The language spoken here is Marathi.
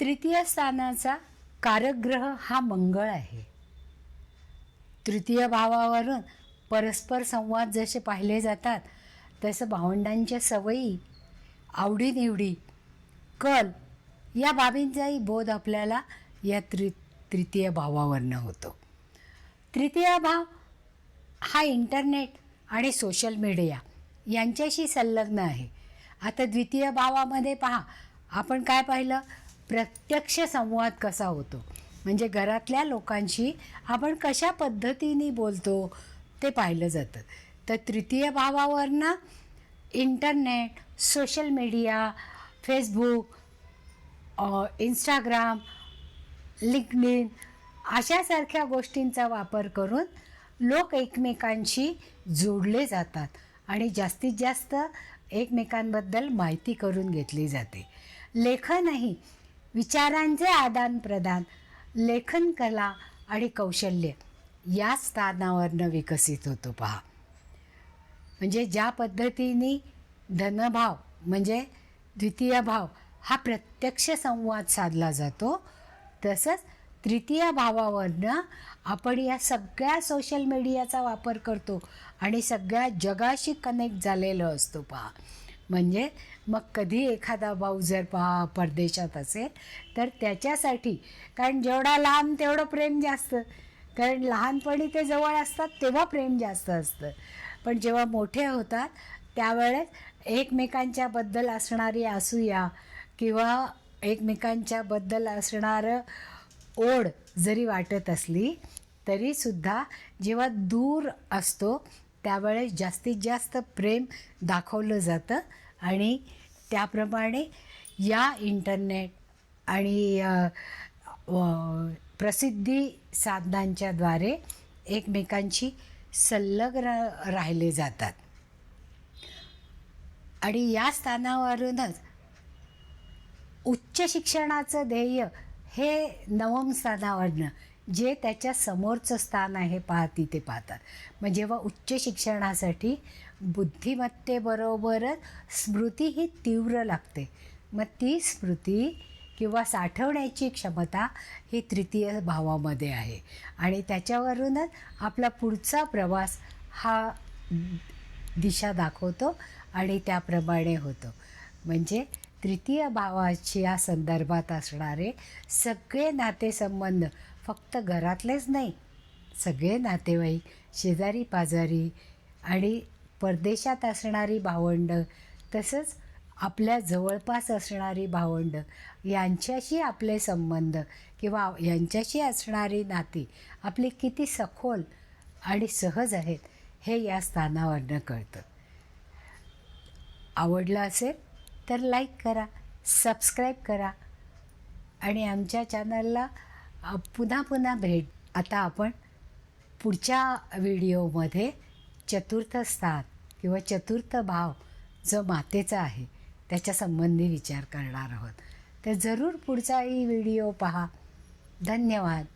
तृतीय स्थानाचा कारकग्रह हा मंगळ आहे. तृतीय भावावरून परस्पर संवाद जसे पाहिले जातात तसं भावंडांच्या सवयी आवडीनिवडी कल या बाबींचाही बोध आपल्याला या त्रि तृतीय भावावरनं होतो. तृतीय भाव हा इंटरनेट आणि सोशल मीडिया यांच्याशी संलग्न आहे. आता द्वितीय भावामध्ये पहा आपण काय पाहिलं? प्रत्यक्ष संवाद कसा होतो? म्हणजे घरातल्या लोकांशी आपण कशा पद्धतीने बोलतो ते पाहिलं जातं. तर तृतीय भावावरनं internet social media Facebook Instagram LinkedIn अशासारख्या गोष्टींचा वापर करून लोक एकमेकांशी जोडले जातात आणि जास्तीत जास्त एकमेकांबद्दल माहिती करून घेतली जाते. लेखनही विचारांचे आदानप्रदान लेखन कला आणि कौशल्य या स्थानावरनं विकसित होतो पहा. म्हणजे ज्या पद्धतीने धनभाव म्हणजे द्वितीय भाव हा प्रत्यक्ष संवाद साधला जातो तसंच तृतीय भावावरनं आपण या सगळ्या सोशल मीडियाचा वापर करतो आणि सगळ्या जगाशी कनेक्ट झालेलो असतो पहा. म्हणजे मग कधी एखादा भाऊ जर पहा परदेशात असेल तर त्याच्यासाठी कारण जेवढा लहान तेवढं प्रेम जास्त. कारण लहानपणी ते जवळ असतात तेव्हा प्रेम जास्त असतं. पण जेव्हा मोठे होतात त्यावेळेस एकमेकांच्याबद्दल असणारी असूया किंवा एकमेकांच्याबद्दल असणारं ओढ जरी वाटत असली तरीसुद्धा जेव्हा दूर असतो त्यावेळेस जास्तीत जास्त प्रेम दाखवलं जातं. आणि त्याप्रमाणे या इंटरनेट आणि प्रसिद्धी साधनांच्याद्वारे एकमेकांशी संलग्न राहिले जातात. आणि या स्थानावरूनच उच्च शिक्षणाचं ध्येय हे नवम स्थानावरनं जे त्याच्या समोरचं स्थान आहे पाहती ते पाहतात. मग जेव्हा उच्च शिक्षणासाठी बुद्धिमत्तेबरोबरच स्मृती ही तीव्र लागते. मग ती स्मृती किंवा साठवण्याची क्षमता ही तृतीय भावामध्ये आहे. आणि त्याच्यावरूनच आपला पुढचा प्रवास हा दिशा दाखवतो आणि त्याप्रमाणे होतो. म्हणजे तृतीय भावाच्या संदर्भात असणारे सगळे नातेसंबंध फक्त घरातलेच नाही सगळे नातेवाईक शेजारी पाजारी आणि परदेशात असणारी भावंडं तसंच आपल्या जवळपास असणारी भावंडं यांच्याशी आपले संबंध किंवा यांच्याशी असणारी नाती आपली किती सखोल आणि सहज आहेत हे या स्थानावरनं कळतं. आवडलं असेल तर लाईक करा सबस्क्राईब करा. आणि आमच्या चॅनलला पुन्हा पुन्हा भेट. आता आपण पुढच्या व्हिडिओमध्ये चतुर्थ स्थान किंवा चतुर्थ भाव जो मातेचा आहे त्याच्या संबंधी विचार करणार आहोत. तर जरूर पुढचाही व्हिडिओ पहा. धन्यवाद.